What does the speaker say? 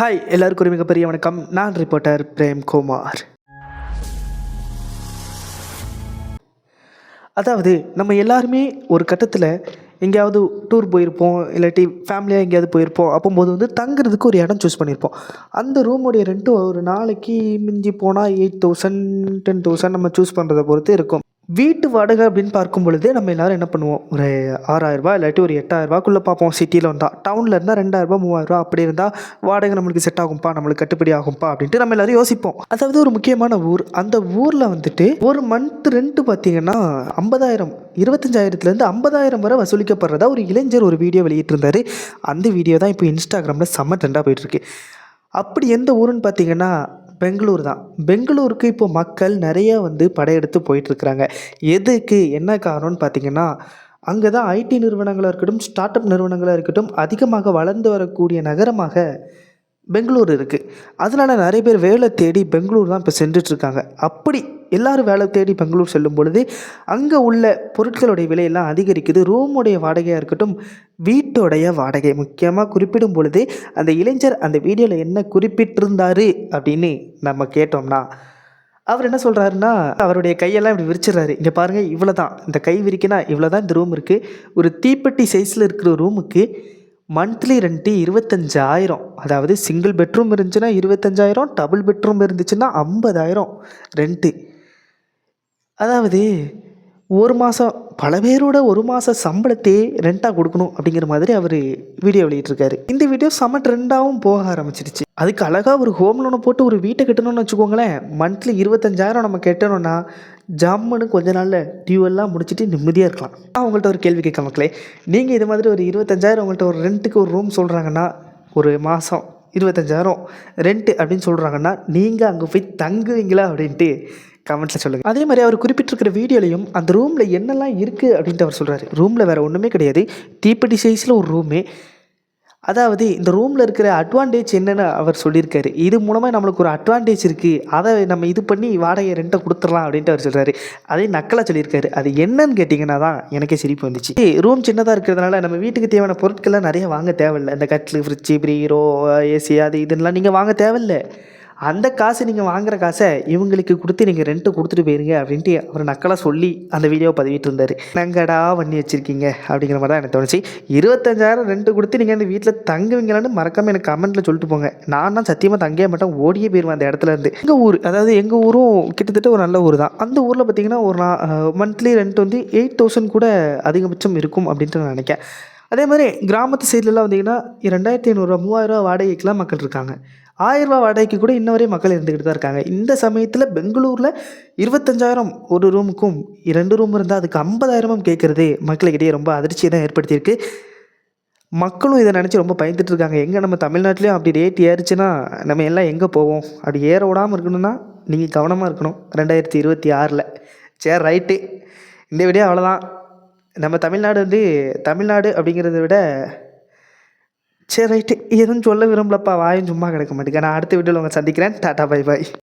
Hi எல்லாருக்கும் ஒரு மிகப்பெரிய வணக்கம். நான் ரிப்போர்ட்டர் பிரேம்குமார். அதாவது நம்ம எல்லாருமே ஒரு கட்டத்தில் எங்கேயாவது டூர் போயிருப்போம் இல்லாட்டி ஃபேமிலியாக எங்கேயாவது போயிருப்போம் அப்போம்போது வந்து தங்குறதுக்கு ஒரு இடம் சூஸ் பண்ணியிருப்போம். அந்த ரூமுடைய ரெண்ட்டு ஒரு நாளைக்கு மிஞ்சி போனால் எயிட் தௌசண்ட் டென் தௌசண்ட் நம்ம சூஸ் பண்ணுறதை பொறுத்து இருக்கும். வீட்டு வாடகை அப்படின்னு பார்க்கும் பொழுது நம்ம எல்லாரும் என்ன பண்ணுவோம்? ஒரு ஆறாயிரரூபா இல்லாட்டி ஒரு எட்டாயிரரூபாக்குள்ளே பார்ப்போம். சிட்டியில் வந்தால் டவுனில் இருந்தால் ரெண்டாயிரரூபா மூவாயிரரூபா அப்படி இருந்தால் வாடகை நம்மளுக்கு செட் ஆகும்ப்பா நம்மளுக்கு கட்டுப்படி ஆகும்ப்பா அப்படின்ட்டு நம்ம எல்லோரும் யோசிப்போம். அதாவது ஒரு முக்கியமான ஊர். அந்த ஊரில் வந்துட்டு ஒரு மந்த் ரெண்ட்டு பார்த்தீங்கன்னா ஐம்பதாயிரம் இருபத்தஞ்சாயிரத்துலேருந்து ஐம்பதாயிரம் வரை வசூலிக்கப்படுறதா ஒரு இளைஞர் ஒரு வீடியோ வெளியிட்டிருந்தாரு. அந்த வீடியோ தான் இப்போ இன்ஸ்டாகிராமில் செம்ம ட்ரெண்டாக போயிட்டுருக்கு. அப்படி எந்த ஊருன்னு பார்த்தீங்கன்னா பெங்களூர் தான். பெங்களூருக்கு இப்போ மக்கள் நிறைய வந்து படையெடுத்து போயிட்டுருக்குறாங்க. எதுக்கு என்ன காரணம்னு பார்த்தீங்கன்னா அங்கே தான் ஐடி நிறுவனங்களாக இருக்கட்டும் ஸ்டார்ட் அப் நிறுவனங்களாக இருக்கட்டும் அதிகமாக வளர்ந்து வரக்கூடிய நகரமாக பெங்களூர் இருக்குது அதனால நிறைய பேர் வேலை தேடி பெங்களூர் தான் இப்போ சென்றுட்ருக்காங்க அப்படி எல்லாரும் வேலை தேடி பெங்களூர் செல்லும் பொழுது அங்கே உள்ள பொருட்களுடைய விலையெல்லாம் அதிகரிக்குது. ரூமுடைய வாடகையாக இருக்கட்டும் வீட்டோடைய வாடகை. முக்கியமாக குறிப்பிடும் பொழுது அந்த இளைஞர் அந்த வீடியோவில் என்ன குறிப்பிட்டிருந்தாரு அப்படின்னு நம்ம கேட்டோம்னா அவர் என்ன சொல்கிறாருன்னா அவருடைய கையெல்லாம் இப்படி விரிச்சிடுறாரு. இங்கே பாருங்கள் இவ்வளோ தான் இந்த கை விரிக்கினா இவ்வளோ தான் இந்த ரூம் இருக்குது ஒரு தீப்பெட்டி சைஸில் இருக்கிற ரூமுக்கு மந்த்லி ரெண்ட்டு இருபத்தஞ்சாயிரம். அதாவது சிங்கிள் பெட்ரூம் இருந்துச்சுன்னா இருபத்தஞ்சாயிரம் டபுள் பெட்ரூம் இருந்துச்சுன்னா ஐம்பதாயிரம் ரெண்ட்டு அதாவது ஒரு மாதம் பல பேரோட ஒரு மாத சம்பளத்தையே ரெண்டாக கொடுக்கணும் அப்படிங்கிற மாதிரி அவர் வீடியோ வெளியிட்டிருக்காரு. இந்த வீடியோ செம ட்ரெண்டாகவும் போக ஆரம்பிச்சிருச்சு அதுக்கு அழகாக ஒரு ஹோம் லோனை போட்டு ஒரு வீட்டை கட்டணும்னு வச்சுக்கோங்களேன். மந்த்லி இருபத்தஞ்சாயிரம் நம்ம கட்டணும்னா ஜம்முன்னு கொஞ்ச நாளில் டியூ எல்லாம் முடிச்சுட்டு நிம்மதியாக இருக்கலாம். நான் உங்கள்கிட்ட ஒரு கேள்வி கேட்க மக்களே. நீங்கள் இது மாதிரி ஒரு இருபத்தஞ்சாயிரம் உங்கள்கிட்ட ஒரு ரெண்ட்டுக்கு ஒரு ரூம் சொல்கிறாங்கன்னா ஒரு மாதம் இருபத்தஞ்சாயிரம் ரெண்ட்டு அப்படின்னு சொல்கிறாங்கன்னா நீங்கள் அங்கே போய் தங்குவீங்களா அப்படின்ட்டு கமெண்ட்ஸில் சொல்லுங்கள் அதே மாதிரி அவர் குறிப்பிட்டிருக்கிற வீடியோலையும் அந்த ரூமில் என்னெல்லாம் இருக்குது அப்படின்ட்டு அவர் சொல்கிறாரு ரூமில் வேறு ஒன்றுமே கிடையாது. தீப்பெட்டி சைஸில் ஒரு ரூமு அதாவது இந்த ரூமில் இருக்கிற அட்வான்டேஜ் என்னென்னு அவர் சொல்லியிருக்காரு. இது மூலமாக நம்மளுக்கு ஒரு அட்வான்டேஜ் இருக்குது அதை நம்ம இது பண்ணி வாடகை ரெண்ட்டை கொடுத்துடலாம் அப்படின்ட்டு அவர் சொல்கிறாரு அதே நக்கலாக சொல்லியிருக்காரு. அது என்னன்னு கேட்டிங்கன்னா தான் எனக்கே சிரிப்பு வந்துச்சு. ரூம் சின்னதாக இருக்கிறதுனால நம்ம வீட்டுக்கு தேவையான பொருட்கள்லாம் நிறைய வாங்க தேவையில்லை. இந்த கட்லு ஃப்ரிட்ஜு பீரோ ஏசி அது இதெல்லாம் நீங்கள் வாங்க தேவையில்லை. அந்த காசு நீங்கள் வாங்குற காசை இவங்களுக்கு கொடுத்து நீங்கள் ரெண்ட்டு கொடுத்துட்டு போயிருங்க அப்படின்ட்டு அவர் நக்கலாக சொல்லி அந்த வீடியோவை பதிவிட்டு இருந்தார். நங்கடா பண்ணி வச்சுருக்கீங்க? அப்படிங்கிற மாதிரி தான் எனக்கு தோணுச்சு. இருபத்தஞ்சாயிரம் ரெண்ட்டு கொடுத்து நீங்கள் அந்த வீட்டில் தங்குவீங்களான்னு மறக்காமல் எனக்கு கமெண்ட்டில் சொல்லிட்டு போங்க. நான் சத்தியமாக தங்கவே மாட்டேன் ஓடியே போயிடுவேன் அந்த இடத்துல இருந்து. எங்கள் ஊர் அதாவது எங்கள் ஊரும் கிட்டத்தட்ட ஒரு நல்ல ஊர் தான். அந்த ஊரில் பார்த்தீங்கன்னா ஒரு மந்த்லி ரெண்ட் வந்து எயிட் தௌசண்ட் கூட அதிகபட்சம் இருக்கும் அப்படின்ட்டு நான் நினைக்கிறேன். அதே மாதிரி கிராமத்து சைட்லலாம் வந்தீங்கன்னா ரெண்டாயிரத்தி ஐநூறுரூவா மூவாயிரரூவா வாடகைக்கெலாம் மக்கள் இருக்காங்க. ஆயிரரூவா வாடகைக்கு கூட இன்ன வரையும் மக்கள் இருந்துக்கிட்டு தான் இருக்காங்க. இந்த சமயத்தில் பெங்களூரில் இருபத்தஞ்சாயிரம் ஒரு ரூமுக்கும் ரெண்டு ரூம் இருந்தால் அதுக்கு ஐம்பதாயிரமும் கேட்குறது மக்களுக்கிடையே ரொம்ப அதிர்ச்சியை தான் ஏற்படுத்தியிருக்கு. மக்களும் இதை நினச்சி ரொம்ப பயந்துட்டு இருக்காங்க. எங்கே நம்ம தமிழ்நாட்டிலையும் அப்படி ரேட் ஏறிச்சுன்னா நம்ம எல்லாம் எங்கே போவோம்? அப்படி ஏற விடாமல் இருக்கணும்னா நீங்கள் கவனமாக இருக்கணும். ரெண்டாயிரத்தி இருபத்தி ஆறில். சரி ரைட்டு இந்த வீடியோ அவ்வளோதான் நம்ம தமிழ்நாடு வந்து தமிழ்நாடு அப்படிங்கிறத விட சரி ரைட்டு எதுவும் சொல்ல விரும்பலப்பா வாயும் சும்மா கிடக்க மாட்டேங்க நான் அடுத்த வீடியோவில் உங்களை சந்திக்கிறேன். Tata bye bye